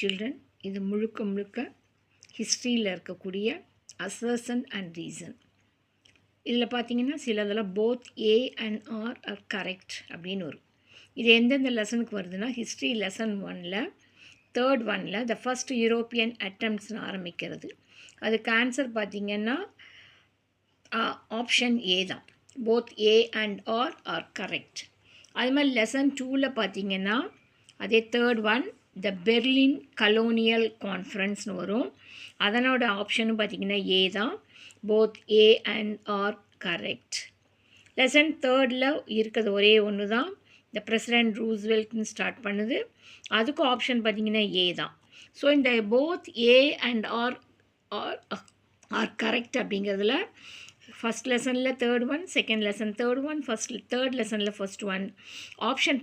Children இது முழுக்க முழுக்க ஹிஸ்ட்ரியில் இருக்கக்கூடிய அசர்சன் அண்ட் ரீசன் இதில் பார்த்தீங்கன்னா சிலதெல்லாம் both A and R R correct அப்படின்னு வரும். இது எந்தெந்த லெசனுக்கு வருதுன்னா ஹிஸ்ட்ரி லெசன் ஒனில் தேர்ட் ஒனில் த ஃபஸ்ட் யூரோப்பியன் அட்டம்ப்ட்ஸ்னு ஆரம்பிக்கிறது. அதுக்கு ஆன்சர் பார்த்திங்கன்னா ஆப்ஷன் ஏ தான். Both A and R R correct அது மாதிரி லெசன் டூவில் பார்த்திங்கன்னா அதே third one the Berlin colonial கான்ஃபரன்ஸ்னு வரும். அதனோட ஆப்ஷனும் பார்த்தீங்கன்னா ஏ தான். Both A and R correct lesson தேர்டில் இருக்கிறது ஒரே ஒன்று தான். இந்த பிரசிடென்ட் ரூஸ்வெல்ட்னு ஸ்டார்ட் பண்ணுது. அதுக்கும் ஆப்ஷன் பார்த்தீங்கன்னா ஏ தான். ஸோ இந்த both A and R R R correct அப்படிங்கிறதுல ஃபஸ்ட் லெசனில் third one second lesson third one first third லெசனில் ஃபஸ்ட் ஒன் ஆப்ஷன்